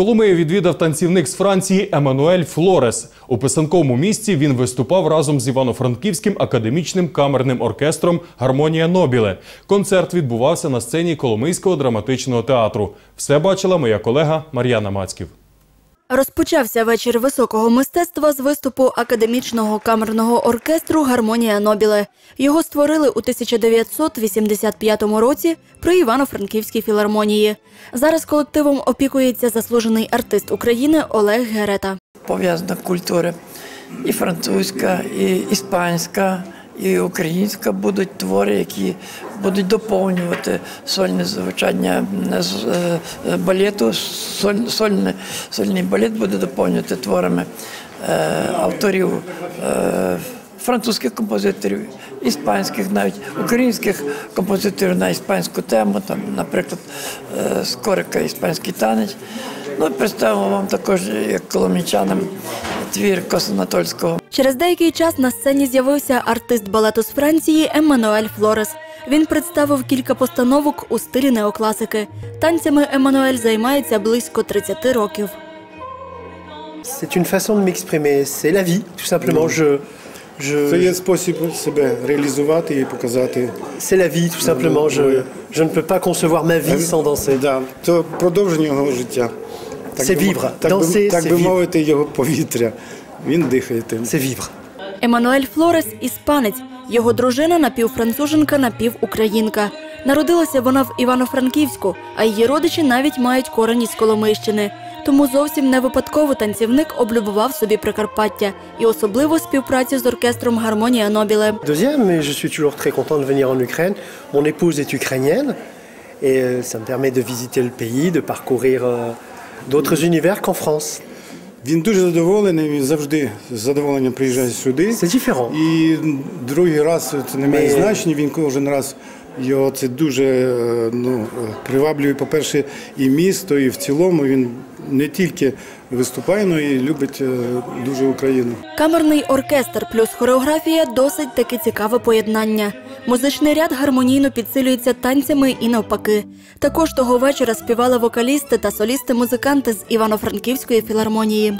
Коломию відвідав танцівник з Франції Еммануель Флорес. У писанковому місці він виступав разом з Івано-Франківським академічним камерним оркестром Гармонія Нобіле. Концерт відбувався на сцені Коломийського драматичного театру. Все бачила моя колега Мар'яна Мацьків. Розпочався вечір високого мистецтва з виступу академічного камерного оркестру Гармонія Нобіле. Його створили у 1985 році при Івано-Франківській філармонії. Зараз колективом опікується заслужений артист України Олег Герета. пов'язана культура. І французька, і іспанська, і українська будуть твори, які будуть доповнювати сольне звучання е, е, е, балету. Соль, сольне, сольний балет буде доповнювати творами е, авторів. Е, Французьких композиторів, іспанських, навіть українських композиторів на іспанську тему, там, наприклад, Скорика іспанський танець. Ну представимо вам також, як коломічанам, твір Косанатольського. Через деякий час на сцені з'явився артист балету з Франції Еммануель Флорес. Він представив кілька постановок у стилі неокласики. Танцями Еммануель займається близько 30 років. C'est une façon de m'exprimer, c'est la vie, tout simplement. Je, Це є спосіб себе реалізувати і показати. c'est la vie, tout simplement. Je, je ne peux pas concevoir ma vie sans danser. Да, це продовження його життя. Це vivre. Так, би, так би мовити, його повітря. Він дихає тим. C'est vivre. Еммануель Флорес іспанець. Його дружина напівфранцуженка, напівукраїнка. Народилася вона в Івано-Франківську, а її родичі навіть мають корені з Коломийщини. Тому зовсім не випадково танцівник облюбував собі Прикарпаття і особливо співпрацю з оркестром Гармонія Нобіле. Deuxième, et je suis toujours très content de venir en Ukraine. Mon épouse est ukrainienne et ça me permet de visiter le pays, de parcourir d'autres univers qu'en France. Він дуже задоволений, він завжди з задоволенням приїжджає сюди. C'est différent. І другий раз це не має Ми- значення. Він кожен раз його це дуже е, ну, е, приваблює, по-перше, і місто, і в цілому він не тільки виступає, але і любить е, дуже Україну. Камерний оркестр плюс хореографія досить таки цікаве поєднання. Музичний ряд гармонійно підсилюється танцями і навпаки. Також того вечора співали вокалісти та солісти-музиканти з Івано-Франківської філармонії.